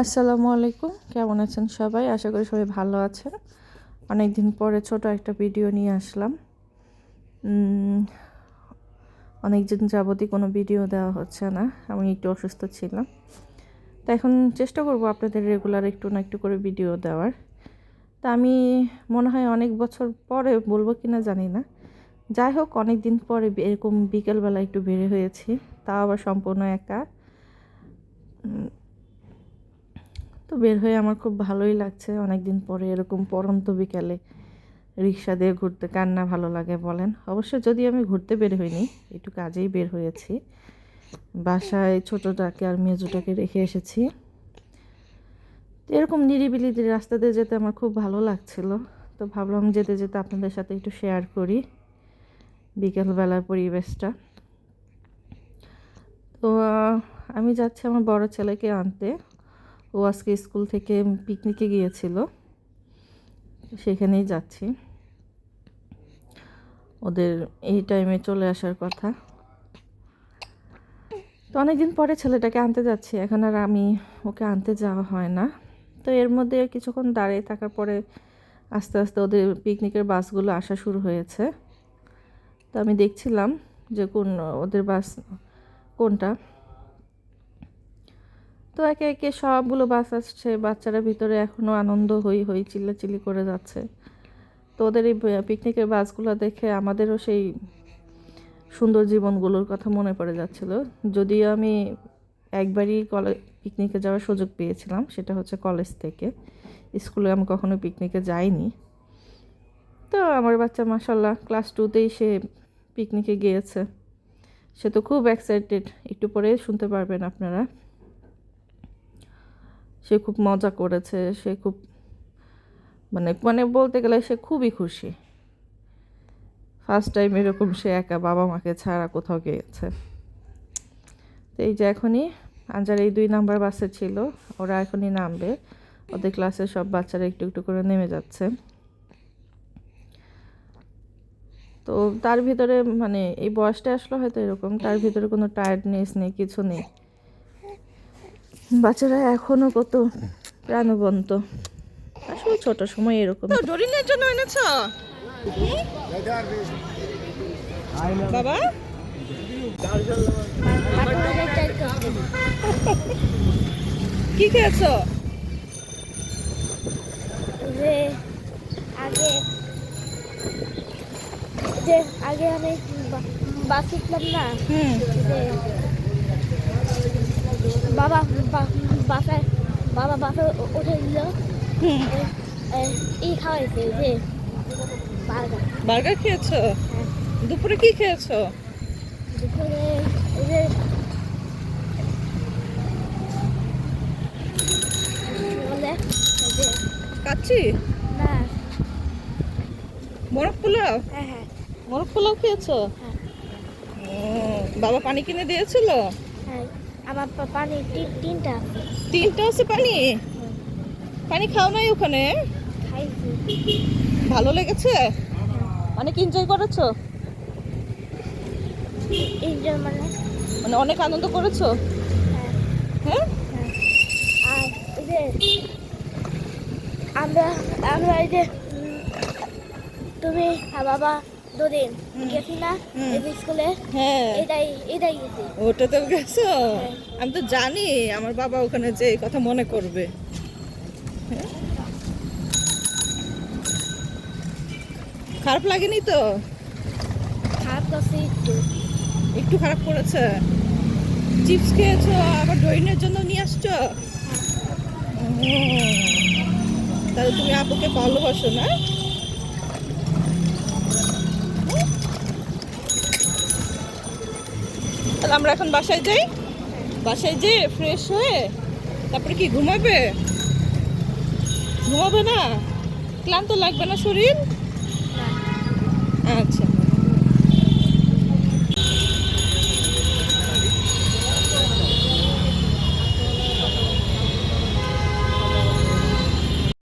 আসসালামু আলাইকুম। কেমন আছেন সবাই? আশা করি সবাই ভালো আছেন। অনেক দিন পরে ছোট একটা ভিডিও নিয়ে আসলাম। অনেক দিন যাবতই কোনো ভিডিও দেওয়া হচ্ছে না। আমি একটু অসুস্থ ছিলাম। তা এখন চেষ্টা করব আপনাদের রেগুলার একটু না একটু করে ভিডিও দেওয়ার। তা আমি মনে হয় অনেক বছর পরে বলব কি না জানি না। যাই হোক অনেক দিন পরে এরকম বিকেলবেলা একটু বের হয়েছি। তাও আবার সম্পূর্ণ একা। তো বের হয়ে আমার খুব ভালোই লাগছে। অনেক দিন পরে এরকম পরন্ত বিকালে রিক্সা দিয়ে ঘুরতে, কার না ভালো লাগে বলেন। অবশ্য যদি আমি ঘুরতে বের হইনি, একটু কাজেই বের হয়েছি। বাসায় ছোটোটাকে আর মেজোটাকে রেখে এসেছি। এরকম নিরিবিলি রাস্তা দিয়ে যেতে আমার খুব ভালো লাগছিল। তো ভাবলাম যেতে যেতে আপনাদের সাথে একটু শেয়ার করি বিকেলবেলার পরিবেশটা। তো আমি যাচ্ছি আমার বড় ছেলেকে আনতে। ও আজকে স্কুল থেকে পিকনিকে গিয়েছিল। সেখানেই যাচ্ছি। ওদের এই টাইমে চলে আসার কথা। তো অনেকদিন পরে ছেলেটাকে আনতে যাচ্ছি। এখন আর আমি ওকে আনতে যাওয়া হয় না। তো এর মধ্যে কিছুক্ষণ দাঁড়িয়ে থাকার পরে আস্তে আস্তে ওদের পিকনিকের বাসগুলো আসা শুরু হয়েছে। তো আমি দেখছিলাম যে কোন ওদের বাস কোনটা। তো একে একে সবগুলো বাস আসছে, বাচ্চারা ভিতরে এখনও আনন্দ হই হই চিল্লাচিল্লি করে যাচ্ছে। তো ওদের এই পিকনিকের বাসগুলো দেখে আমাদেরও সেই সুন্দর জীবনগুলোর কথা মনে পড়ে যাচ্ছিল। যদিও আমি একবারই কলেজ পিকনিকে যাওয়ার সুযোগ পেয়েছিলাম, সেটা হচ্ছে কলেজ থেকে। স্কুলে আমি কখনো পিকনিকে যাইনি। তো আমার বাচ্চা মাসাল্লাহ ক্লাস টুতেই সে পিকনিকে গিয়েছে। সে তো খুব এক্সাইটেড একটু পরে শুনতে পারবেন আপনারা। সে খুব মজা করেছে, সে খুব মানে মানে বলতে গেলে সে খুবই খুশি। ফার্স্ট টাইম এরকম সে একা বাবা মাকে ছাড়া কোথাও গিয়েছে। তো এই যে এখনই আঞ্জার এই দুই নাম্বার বাসে ছিল, ওরা এখনই নামবে। ওদের ক্লাসের সব বাচ্চারা একটু একটু করে নেমে যাচ্ছে। তো তার ভিতরে মানে এই বয়সটা আসলো হয়তো এরকম, তার ভিতরে কোনো টায়ার্ডনেস নেই, কিছু নেই। বাচ্চারা এখনও কত প্রাণবন্ত। আসলে ছোট সময় এরকম। ডরিনের জন্য এনেছ? বাবা? কি খেয়েছো? যে আগে যে আগে আমি বাস উঠলাম না। হুম। যে বাবা বাসায় বাবা বাসে উ- উঠে দিল। হুম। এ- এ- ই খাওয়াইছে যে? বার্গার। বার্গার খেয়েছো? দুপুরে কি খেয়েছো? দুপুরে এই যে এই কাচ্ছি না। বরফ পোলাও? হ্যাঁ হ্যাঁ। বরফ পোলাও খেয়েছো? হ্যাঁ। বাবা পানি কিনে দিয়েছিল? হ্যাঁ আমার পানি তিন তিনটা। তিনটা আছে পানি? পানি খাও নাই ওখানে? ভালো লেগেছে? অনেক এনজয় করেছ? ইন্টার মানে? মানে অনেক আনন্দ করেছ? হ্যাঁ। হ্যাঁ। হ্যাঁ আর আমরা আমরা এই যে তুমি বাবা দুদিন। গেছি না স্কুলে। হ্যাঁ। এটাই এটাই গেছি। ওটা তো গেছো? হ্যাঁ। আমি তো জানি আমার বাবা ওখানে যে এই কথা মনে করবে। হ্যাঁ? খারাপ লাগেনি তো? খারাপ করছি একটু। একটু খারাপ করেছে? চিপস খেয়েছো আবার ড্রয়িংয়ের জন্য নিয়ে আসছো? তাহলে তুমি আপুকে ভালোবাসো না? তাহলে আমরা এখন বাসায় যাই। বাসায় যেয়ে ফ্রেশ হয়ে তারপরে কি ঘুমাবে? ঘুমাবে না? ক্লান্ত লাগবে না শরীর? আচ্ছা।